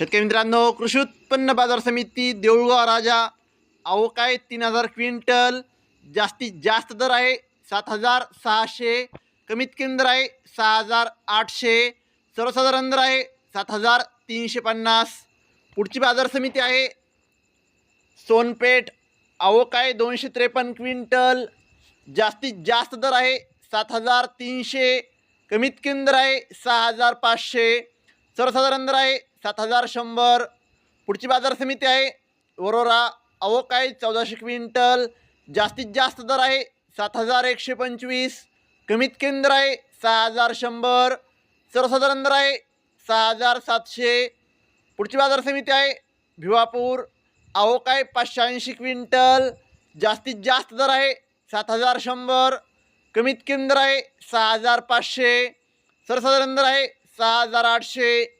शेतकरी मित्रांनो कृषी उत्पन्न बाजार समिती देऊळगाव राजा अवकाय तीन हजार क्विंटल जास्तीत जास्त दर आहे सात हजार सहाशे कमीत कमी दर आहे सहा हजार आठशे सर्वसाधारण दर आहे सात हजार तीनशे पन्नास. पुढची बाजार समिती आहे सोनपेठ अवकाय दोनशे त्रेपन्न क्विंटल जास्तीत जास्त दर आहे सात हजार तीनशे कमीत कमी दर आहे सहा हजार पाचशे सर्वसाधारण दर आहे सात हजार शंभर. पुढची बाजार समिती आहे. वरोरा अवकाय चौदाशे क्विंटल. जास्तीत जास्त दर आहे सात हजार एकशे पंचवीस. कमीत केंद्र आहे सहा हजार शंभर. सर्वसाधारण दर आहे सहा हजार सातशे. पुढची बाजार समिती आहे भिवापूर. अवकाय पाचशे ऐंशी क्विंटल. जास्तीत जास्त दर आहे सात हजार शंभर. कमीत केंद्र आहे सहा हजार पाचशे. सर्वसाधारण दर आहे सहा हजार आठशे.